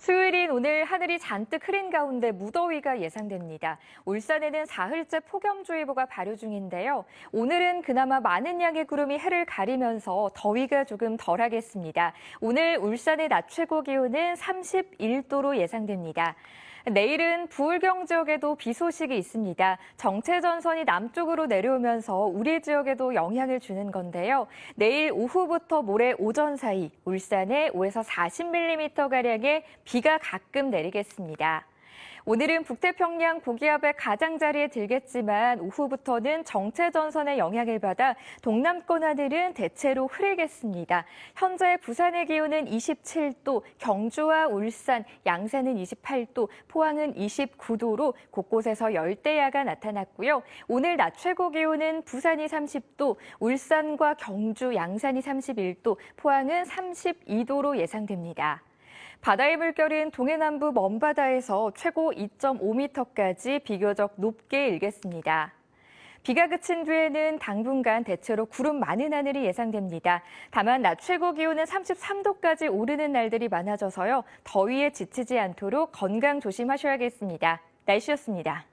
수요일인 오늘 하늘이 잔뜩 흐린 가운데 무더위가 예상됩니다. 울산에는 사흘째 폭염주의보가 발효 중인데요. 오늘은 그나마 많은 양의 구름이 해를 가리면서 더위가 조금 덜하겠습니다. 오늘 울산의 낮 최고 기온은 31도로 예상됩니다. 내일은 부울경 지역에도 비 소식이 있습니다. 정체 전선이 남쪽으로 내려오면서 우리 지역에도 영향을 주는 건데요. 내일 오후부터 모레 오전 사이 울산에 5에서 40mm가량의 비가 가끔 내리겠습니다. 오늘은 북태평양 고기압의 가장자리에 들겠지만 오후부터는 정체 전선의 영향을 받아 동남권 하늘은 대체로 흐리겠습니다. 현재 부산의 기온은 27도, 경주와 울산, 양산은 28도, 포항은 29도로 곳곳에서 열대야가 나타났고요. 오늘 낮 최고 기온은 부산이 30도, 울산과 경주, 양산이 31도, 포항은 32도로 예상됩니다. 바다의 물결은 동해남부 먼바다에서 최고 2.5m까지 비교적 높게 일겠습니다. 비가 그친 뒤에는 당분간 대체로 구름 많은 하늘이 예상됩니다. 다만 낮 최고 기온은 33도까지 오르는 날들이 많아져서요. 더위에 지치지 않도록 건강 조심하셔야겠습니다. 날씨였습니다.